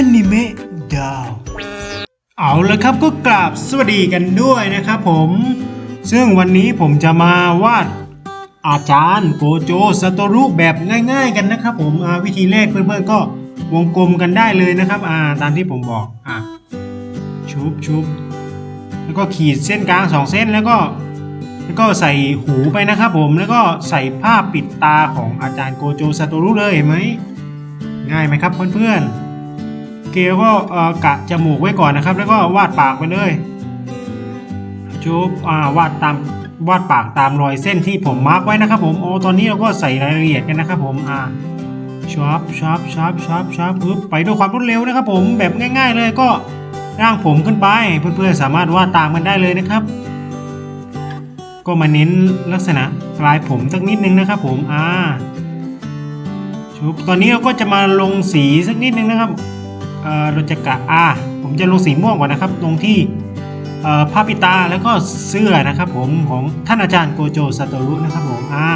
อนิเมะดาว เอาละครับก็กราบสวัสดีกันด้วยนะครับผม ซึ่งวันนี้ผมจะมาวาดอาจารย์โกโจสโตรุแบบง่าย ๆ กันนะครับผมวิธีแรกเพื่อนๆก็วงกลมกันได้เลยนะครับอ่าตามที่ผมบอกอะชุบชุบแล้วก็ขีดเส้นกลางสองเส้นแล้วก็แล้วก็ใส่หูไปนะครับผมแล้วก็ใส่ผ้าปิดตาของอาจารย์โกโจซาโตรุเลยเห็นไหมง่ายไหมครับเพื่อนๆ เกลก็กะจมูกไว้ก่อนนะครับ แล้วก็วาดปากไปเลยจุบวาดตามวาดปากตามรอยเส้นที่ผมมาร์กไว้นะครับผมโอ้ตอนนี้เราก็ใส่รายละเอียดกันนะครับผมอ่าชับชับชับชับชับปึ๊บไปด้วยความรวดเร็วนะครับ ผมแบบง่าย ๆ เลยก็ร่างผมขึ้นไปเพื่อนๆสามารถวาดตามกันได้เลยนะครับ ก็มาเน้นลักษณะปลายผมสักนิดนึงนะครับ ผมอ่าชุบตอนนี้เราก็จะมาลงสีสักนิดนึงนะครับ เออเราจะกะอาผมจะลงสีม่วงก่อนนะครับตรงที่ผ้าปิตาแล้วก็เสื้อนะครับผมของท่านอาจารย์โกโจซาโตรุนะครับผมอ่า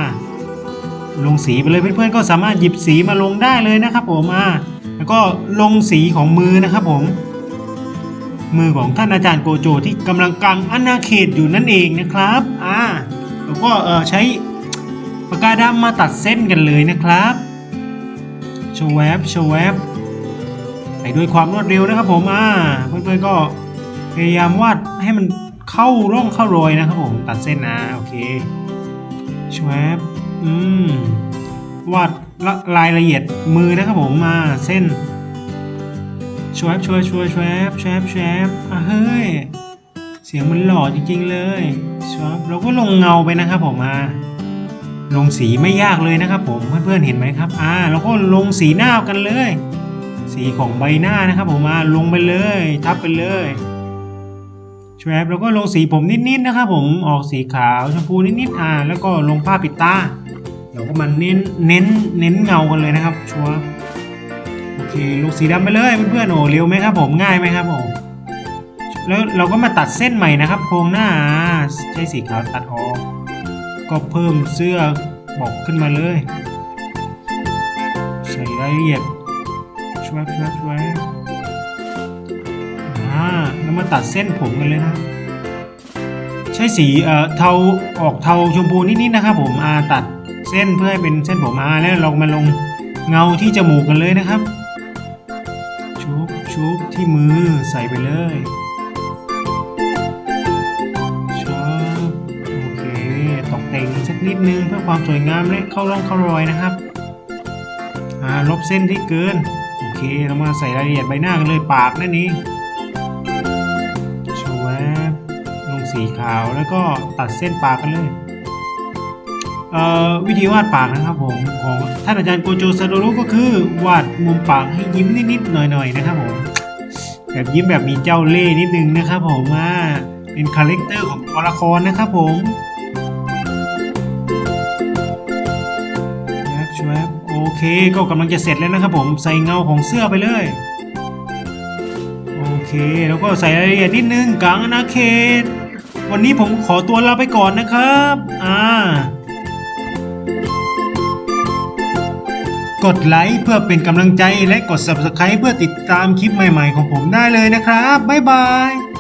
ลงสีไปเลยเพื่อนๆก็สามารถหยิบสีมาลงได้เลยนะครับผมอ่าแล้วก็ลงสีของมือนะครับผม มือของท่านอาจารย์โกโจที่กำลังกางอาณาเขตอยู่นั่นเองนะครับอ่าแล้วก็เออใช้ปากกาดำมาตัดเส้นกันเลยนะครับชวบชวบ ไปด้วยความรวดเร็วนะครับผมอ่าเพื่อนๆก็พยายามวาดให้มันเข้าร่องเข้ารอยนะครับผมตัดเส้นนะโอเคชวบอืมวาดละรายละเอียดมือนะครับผมมาเส้นชวยช่วยช่วยช่วยแชบแชบอะเฮ้ยเสียงมันหล่อจริงๆเลยชอบเราก็ลงเงาไปนะครับผมมาลงสีไม่ยากเลยนะครับผมเพื่อนๆเห็นไหมครับอ่าเราก็ลงสีหน้ากันเลย สีของใบหน้านะครับ ผมมาลงไปเลย ทับไปเลยช่วยแล้วก็ลงสีผมนิดๆนะครับ ผมออกสีขาวชมพูนิดๆอ่าแล้วก็ลงผ้าปิดตาเดี๋ยวก็มาเน้นเน้นเน้นเงากันเลยนะครับชัวร์โอเคลูกสีดำไปเลยเพื่อนๆโอ้เร็วไหมครับ ผมง่ายไหมครับผมแล้วเราก็มาตัดเส้นใหม่นะครับ โครงหน้าใช้สีขาวตัดออก ก็เพิ่มเสื้อบอกขึ้นมาเลย ใส่รายละเอียด ช่วยช่วยช่วยอ่าแล้วมาตัดเส้นผมกันเลยนะ ใช้สีเอ่อเทาออกเทาชมพูนิดๆนะครับผมอ่าตัดเส้นเพื่อให้เป็นเส้นผมอ่าแล้วเรามาลงเงาที่จมูกกันเลยนะครับ ชุบชุบที่มือใส่ไปเลยชุบโอเคตกแต่งสักนิดนึงเพื่อความสวยงามและเข้าร่องเข้ารอยนะครับอ่าลบเส้นที่เกิน เคเรามาใส่รายละเอียดใบหน้ากันเลยปากนั่นเองชวบลงสีขาวแล้วก็ตัดเส้นปากกันเลยเวิธีวาดปากนะครับผมของท่านอาจารย์โกโจซาโดรุก็คือวาดมุมปากให้ยิ้มนิดๆหน่อยๆนะครับผมแบบยิ้มแบบมีเจ้าเล่ห์นิดนึงนะครับผมมาเป็นคาแรคเตอร์ของตัวละครนะครับผม โอเคก็กำลังจะเสร็จแล้วนะครับผมใส่เงาของเสื้อไปเลย โอเคแล้วก็ใส่รายละเอียดนิดนึงกลางอาณาเขต วันนี้ผมขอตัวลาไปก่อนนะครับอ่ากดไลค์เพื่อเป็นกำลังใจและกด Subscribe เพื่อติดตามคลิปใหม่ๆของผมได้เลยนะครับ บ๊ายบาย